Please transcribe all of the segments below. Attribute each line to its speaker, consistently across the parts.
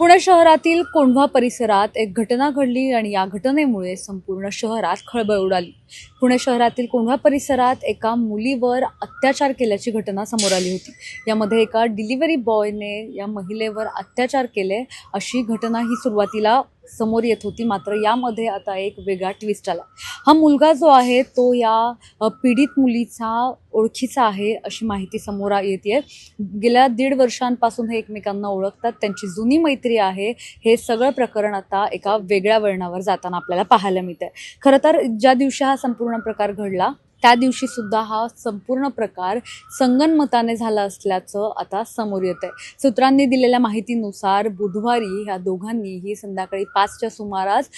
Speaker 1: पुणे शहरातील कोंढवा परिसरात एक घटना घडली आणि या घटनेमुळे संपूर्ण शहरात खळबळ उडाली. पुणे शहरातील कोंढवा परिसरात एका मुलीवर अत्याचार केल्याची घटना समोर आली होती. यामध्ये एका डिलिव्हरी बॉयने या महिलेवर अत्याचार केले अशी घटना ही सुरुवातीला समोर येत होती. मात्र यामध्ये आता एक वेगळा ट्विस्ट आला. हा मुलगा जो आहे तो या पीडित मुलीचा ओळखीचा आहे अशी माहिती समोर येते गेल्या दीड वर्षांपासून हे एकमेकांना ओळखतात. त्यांची जुनी मैत्री आहे. हे सगळं प्रकरण आता एका वेगळ्या वळणावर जाताना आपल्याला पाहायला मिळतं आहे खरं तर ज्या दिवशी हा संपूर्ण प्रकार घडला त्या दिवशी सुद्धा हा संपूर्ण प्रकार संगनमताने झाला असल्याचं आता समोर येत आहे सूत्रांनी दिलेल्या माहितीनुसार बुधवारी ह्या दोघांनीही संध्याकाळी पाचच्या सुमारास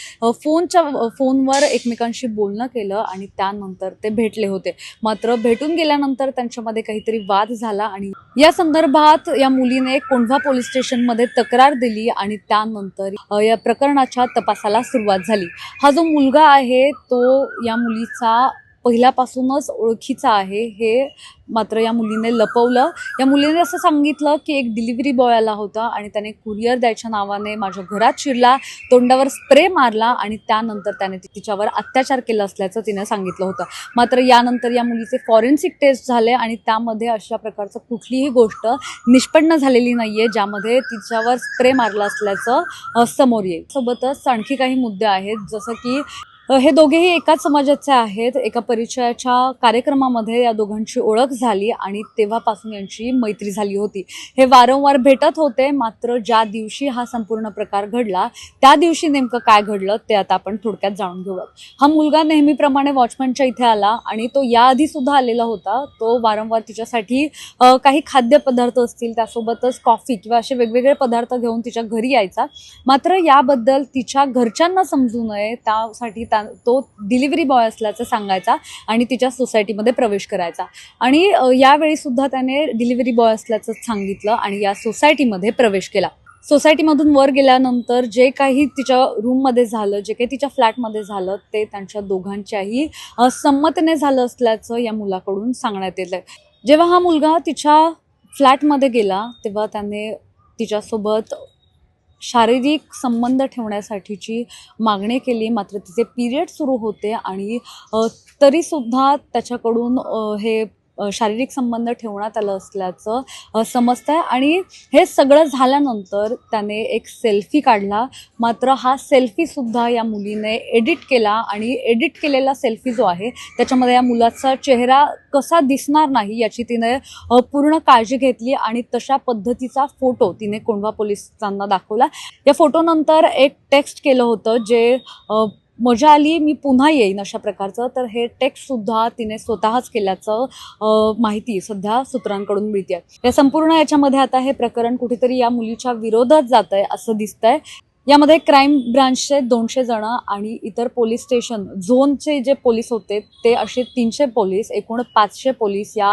Speaker 1: फोनच्या फोनवर एकमेकांशी बोलणं केलं आणि त्यानंतर ते भेटले होते. मात्र भेटून गेल्यानंतर त्यांच्यामध्ये काहीतरी वाद झाला आणि या संदर्भात या मुलीने कोंढवा पोलीस स्टेशनमध्ये तक्रार दिली आणि त्यानंतर या प्रकरणाच्या तपासाला सुरुवात झाली. हा जो मुलगा आहे तो या मुलीचा पहिल्यापासूनच ओळखीचा आहे. हे मात्र या मुलीने लपवलं. या मुलीने असं सांगितलं की एक डिलिव्हरी बॉय आला होता आणि त्याने कुरिअर द्यायच्या नावाने माझ्या घरात शिरला तोंडावर स्प्रे मारला आणि त्यानंतर त्याने तिच्यावर अत्याचार केला असल्याचं तिने सांगितलं होतं. मात्र यानंतर या मुलीचे फॉरेन्सिक टेस्ट झाले आणि त्यामध्ये अशा प्रकारचं कुठलीही गोष्ट निष्पन्न झालेली नाहीये ज्यामध्ये तिच्यावर स्प्रे मारला असल्याचं समोर येईल. सोबतच आणखी काही मुद्दे आहेत. जसं की हे दोघेही एकाच समाजाचे आहेत. एका परिचयाच्या कार्यक्रमामध्ये या दोघांची ओळख झाली आणि तेव्हापासून यांची मैत्री झाली होती. हे वारंवार भेटत होते मात्र ज्या दिवशी हा संपूर्ण प्रकार घडला त्या दिवशी नेमकं काय घडलं ते आता आपण थोडक्यात जाणून घेऊयात. हा मुलगा नेहमीप्रमाणे वॉचमॅनच्या इथे आला आणि तो याआधी सुद्धा आलेला होता. तो वारंवार तिच्यासाठी काही खाद्यपदार्थ असतील त्यासोबतच कॉफी किंवा असे वेगवेगळे पदार्थ घेऊन तिच्या घरी यायचा. मात्र याबद्दल तिच्या घरच्यांना समजू नये त्यासाठी त्या तो डिलिव्हरी बॉय असल्याचं सांगायचा आणि तिच्या सोसायटीमध्ये प्रवेश करायचा. आणि यावेळी सुद्धा त्याने डिलिव्हरी बॉय असल्याचं सांगितलं आणि या सोसायटीमध्ये प्रवेश केला. सोसायटीमधून वर गेल्यानंतर जे काही तिच्या रूममध्ये झालं जे काही तिच्या फ्लॅटमध्ये झालं ते त्यांच्या दोघांच्याही संमतीने झालं असल्याचं या मुलाकडून सांगण्यात येतं जेव्हा हा मुलगा तिच्या फ्लॅटमध्ये गेला तेव्हा त्याने तिच्यासोबत शारीरिक संबंध ठेवण्यासाठीची मागणी केली. मात्र तिचे पिरियड सुरू होते आणि तरीसुद्धा त्याच्याकडून हे शारीरिक संबंध ठेवण्यात आलं असल्याचं समजतं आहे आणि हे सगळं झाल्यानंतर त्याने एक सेल्फी काढला. मात्र हा सेल्फीसुद्धा या मुलीने एडिट केला आणि एडिट केलेला सेल्फी जो आहे त्याच्यामध्ये या मुलाचा चेहरा कसा दिसणार नाही याची तिने पूर्ण काळजी घेतली आणि तशा पद्धतीचा फोटो तिने कोंढवा पोलिसांना दाखवला. या फोटोनंतर एक टेक्स्ट केलं होतं जे मजा आली मी पुन्हा येईन अशा प्रकारचं. तर हे टेक्स्टसुद्धा तिने स्वतःच केल्याचं माहिती सध्या सूत्रांकडून मिळते या संपूर्ण याच्यामध्ये आता हे प्रकरण कुठेतरी या मुलीच्या विरोधात जात आहे असं दिसतंय. यामध्ये क्राईम ब्रांचचे दोनशे जण आणि इतर पोलीस स्टेशन झोनचे जे पोलीस होते ते असे तीनशे पोलीस एकूण पाचशे पोलीस या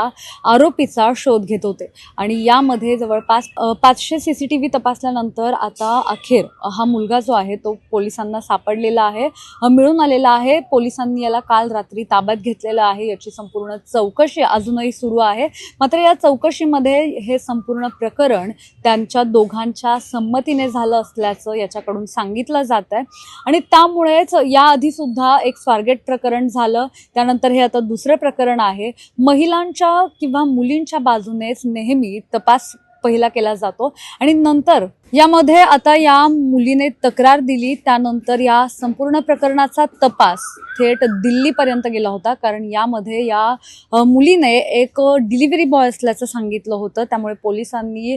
Speaker 1: आरोपीचा शोध घेत होते. आणि यामध्ये जवळपास पाचशे सी सी टी व्ही तपासल्यानंतर आता अखेर हा मुलगा जो आहे तो पोलिसांना सापडलेला आहे. मिळून आलेला आहे. पोलिसांनी याला काल रात्री ताब्यात घेतलेलं आहे. याची संपूर्ण चौकशी अजूनही सुरू आहे. मात्र या चौकशीमध्ये हे संपूर्ण प्रकरण त्यांच्या दोघांच्या संमतीने झालं असल्याचं याच्या त्यांच्याकडून सांगितलं जात आहे. आणि त्यामुळेच याआधी सुद्धा एक स्वारगेट प्रकरण झालं. त्यानंतर हे आता दुसरं प्रकरण आहे. महिलांच्या किंवा मुलींच्या बाजूनेच नेहमी तपास पहिला केला जातो. आणि नंतर यामध्ये आता या मुलीने तक्रार दिली त्यानंतर या संपूर्ण प्रकरणाचा तपास थेट दिल्लीपर्यंत गेला होता कारण यामध्ये या मुलीने एक डिलिव्हरी बॉय असल्याचं सांगितलं होतं. त्यामुळे पोलिसांनी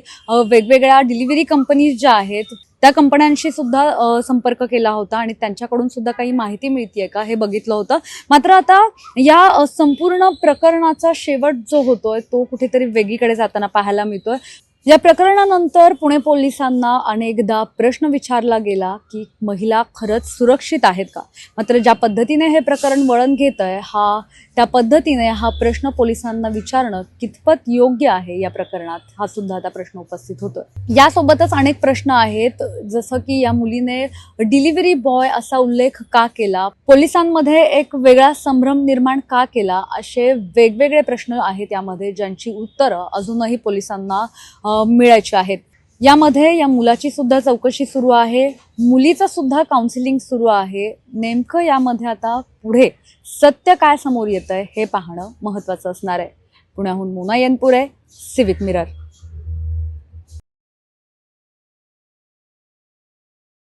Speaker 1: वेगवेगळ्या डिलिव्हरी कंपनीज ज्या आहेत त्या कंपन्यांशी सुद्धा संपर्क केला होता आणि त्यांच्याकडून सुद्धा काही माहिती मिळतीये का हे बघितलं होतं. मात्र आता या संपूर्ण प्रकरणाचा शेवट जो होतोय तो कुठेतरी वेगळीकडे जाताना पाहायला मिळतोय. या प्रकरणानंतर पुणे पोलिसांना अनेकदा प्रश्न विचारला गेला की महिला खरंच सुरक्षित आहेत का? मात्र ज्या पद्धतीने हे प्रकरण वळण घेत आहे हा त्या पद्धतीने हा प्रश्न पोलिसांना विचारणं कितपत योग्य आहे या प्रकरणात? हा सुद्धा आता प्रश्न उपस्थित होतोय. यासोबतच अनेक प्रश्न आहेत. जसं की या मुलीने डिलिव्हरी बॉय असा उल्लेख का केला? पोलिसांमध्ये एक वेगळा संभ्रम निर्माण का केला? असे वेगवेगळे प्रश्न आहेत यामध्ये ज्यांची उत्तरं अजूनही पोलिसांना मिळायची आहेत. यामध्ये या मुलाची सुद्धा चौकशी सुरू आहे. मुलीचं सुद्धा काउन्सिलिंग सुरू आहे. नेमकं यामध्ये आता पुढे सत्य काय समोर येत आहे हे पाहणं महत्त्वाचं असणार आहे. पुण्याहून मोना येनपुरे सिविक मिरर